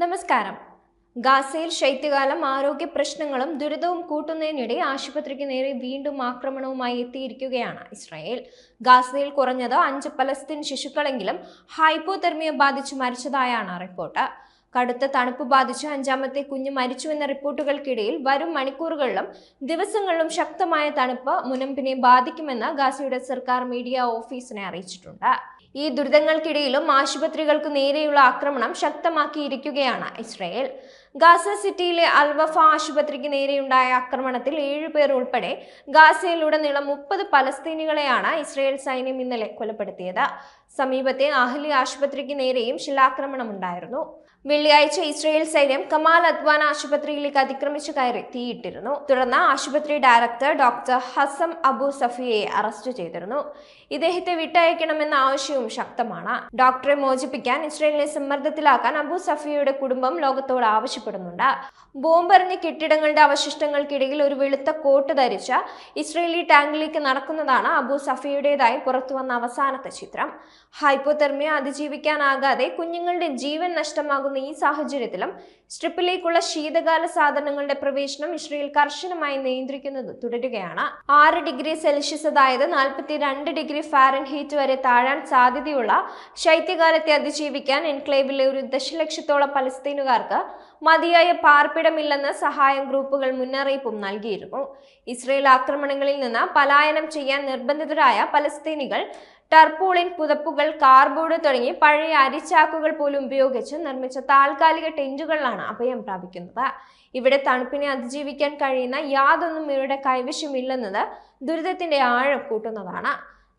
നമസ്കാരം. ഗാസയിൽ ശൈത്യകാലം ആരോഗ്യ പ്രശ്നങ്ങളും ദുരിതവും കൂട്ടുന്നതിനിടെ ആശുപത്രിക്ക് നേരെ വീണ്ടും ആക്രമണവുമായി എത്തിയിരിക്കുകയാണ് ഇസ്രായേൽ. ഗാസയിൽ കുറഞ്ഞത് അഞ്ച് പലസ്തീൻ ശിശുക്കളെങ്കിലും ഹൈപ്പോതെർമിയ ബാധിച്ച് മരിച്ചതായാണ് റിപ്പോർട്ട്. കടുത്ത തണുപ്പ് ബാധിച്ച് അഞ്ചാമത്തെ കുഞ്ഞ് മരിച്ചുവെന്ന റിപ്പോർട്ടുകൾക്കിടയിൽ വരും മണിക്കൂറുകളിലും ദിവസങ്ങളിലും ശക്തമായ തണുപ്പ് മുനമ്പിനെ ബാധിക്കുമെന്ന് ഗാസയുടെ സർക്കാർ മീഡിയ ഓഫീസിനെ അറിയിച്ചിട്ടുണ്ട്. ഈ ദുരിതങ്ങൾക്കിടയിലും ആശുപത്രികൾക്ക് നേരെയുള്ള ആക്രമണം ശക്തമാക്കിയിരിക്കുകയാണ് ഇസ്രയേൽ. ഗാസ സിറ്റിയിലെ അൽവഫ ആശുപത്രിക്ക് നേരെയുണ്ടായ ആക്രമണത്തിൽ ഏഴുപേർ ഉൾപ്പെടെ ഗാസയിലുടനീളം മുപ്പത് പലസ്തീനികളെയാണ് ഇസ്രയേൽ സൈന്യം ഇന്നലെ കൊലപ്പെടുത്തിയത്. സമീപത്തെ അഹ്ലി ആശുപത്രിക്ക് നേരെയും ശിലാക്രമണം ഉണ്ടായിരുന്നു വെള്ളിയാഴ്ച ഇസ്രയേൽ സൈന്യം കമാൽ അദ്വാൻ ആശുപത്രിയിലേക്ക് അതിക്രമിച്ചു കയറി തീയിട്ടിരുന്നു. തുടർന്ന് ആശുപത്രി director doctor Hussam Abu സഫിയെ arrest ചെയ്തിരുന്നു. ഇദ്ദേഹത്തെ വിട്ടയക്കണമെന്ന ആവശ്യവും ശക്തമാണ്. ഡോക്ടറെ മോചിപ്പിക്കാൻ ഇസ്രയേലിനെ സമ്മർദ്ദത്തിലാക്കാൻ അബു സഫിയയുടെ കുടുംബം ലോകത്തോട് ആവശ്യപ്പെടുന്നുണ്ട്. ബോംബെറിഞ്ഞ കെട്ടിടങ്ങളുടെ അവശിഷ്ടങ്ങൾക്കിടയിൽ ഒരു വെളുത്ത കോട്ട് ധരിച്ച ഇസ്രയേലി ടാങ്കിലേക്ക് നടക്കുന്നതാണ് അബു സഫിയുടേതായി പുറത്തുവന്ന അവസാനത്തെ ചിത്രം. ഹൈപ്പോതെർമിയ അതിജീവിക്കാനാകാതെ കുഞ്ഞുങ്ങളുടെ ജീവൻ നഷ്ടമാകുന്ന ഈ സാഹചര്യത്തിലും സ്ട്രിപ്പിലേക്കുള്ള ശീതകാല സാധനങ്ങളുടെ പ്രവേശനം ഇസ്രയേൽ കർശനമായി നിയന്ത്രിക്കുന്നത് തുടരുകയാണ്. ആറ് ഡിഗ്രി സെൽഷ്യസ് അതായത് നാൽപ്പത്തി രണ്ട് ഡിഗ്രി ഫാരൻഹീറ്റ് വരെ താഴാൻ സാധ്യതയുള്ള ശൈത്യകാലത്തെ അതിജീവിക്കാൻ എൻക്ലേവിലെ ഒരു ദശലക്ഷത്തോളം പലസ്തീനുകാർക്ക് മതിയായ പാർപ്പിടമില്ലെന്ന് സഹായം ഗ്രൂപ്പുകൾ മുന്നറിയിപ്പും നൽകിയിരുന്നു. ഇസ്രയേൽ ആക്രമണങ്ങളിൽ നിന്ന് പലായനം ചെയ്യാൻ നിർബന്ധിതരായ പലസ്തീനികൾ ടർപോളിൻ പുതപ്പുകൾ കാർബോർഡ് തുടങ്ങി പഴയ അരിച്ചാക്കുകൾ പോലും ഉപയോഗിച്ച് നിർമ്മിച്ച താൽക്കാലിക ടെന്റുകളിലാണ് അഭയം പ്രാപിക്കുന്നത്. ഇവിടെ തണുപ്പിനെ അതിജീവിക്കാൻ കഴിയുന്ന യാതൊന്നും ഇവരുടെ കൈവശമില്ലെന്നത് ദുരിതത്തിന്റെ ആഴം കൂട്ടുന്നതാണ്.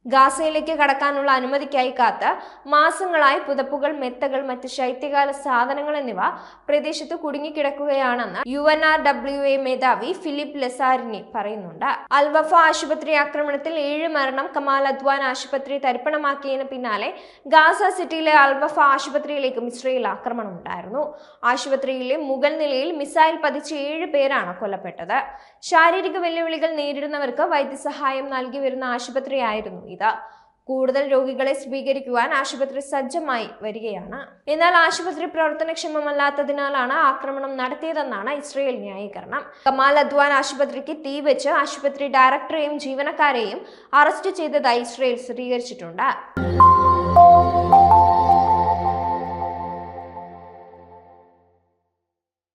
ഗാസയിലേക്ക് കടക്കാനുള്ള അനുമതിക്കായി കാത്ത് മാസങ്ങളായി പുതപ്പുകൾ മെത്തകൾ മറ്റ് ശൈത്യകാല സാധനങ്ങൾ എന്നിവ പ്രദേശത്ത് കുടുങ്ങിക്കിടക്കുകയാണെന്ന് U N R W A മേധാവി ഫിലിപ്പ് ലെസാരിനി പറയുന്നുണ്ട്. അൽവഫ ആശുപത്രി ആക്രമണത്തിൽ ഏഴ് മരണം കമാൽ അദ്വാൻ ആശുപത്രി തരിപ്പണമാക്കിയതിന് പിന്നാലെ ഗാസ സിറ്റിയിലെ അൽവഫ ആശുപത്രിയിലേക്കും ഇസ്രയേൽ ആക്രമണം ഉണ്ടായിരുന്നു ആശുപത്രിയിലെ മുഗൾ നിലയിൽ മിസൈൽ പതിച്ച് ഏഴ് പേരാണ് കൊല്ലപ്പെട്ടത്. ശാരീരിക വെല്ലുവിളികൾ നേരിടുന്നവർക്ക് വൈദ്യസഹായം നൽകി വരുന്ന ആശുപത്രിയായിരുന്നു ഇത് കൂടുതൽ രോഗികളെ സ്വീകരിക്കുവാൻ ആശുപത്രി സജ്ജമായി വരികയാണ്. എന്നാൽ ആശുപത്രി പ്രവർത്തനക്ഷമമല്ലാത്തതിനാലാണ് ആക്രമണം നടത്തിയതെന്നാണ് ഇസ്രയേൽ ന്യായീകരണം. കമാൽ അദ്വാൻ ആശുപത്രിക്ക് തീവെച്ച് ആശുപത്രി ഡയറക്ടറെയും ജീവനക്കാരെയും അറസ്റ്റ് ചെയ്തതായി ഇസ്രയേൽ സ്ഥിരീകരിച്ചിട്ടുണ്ട്.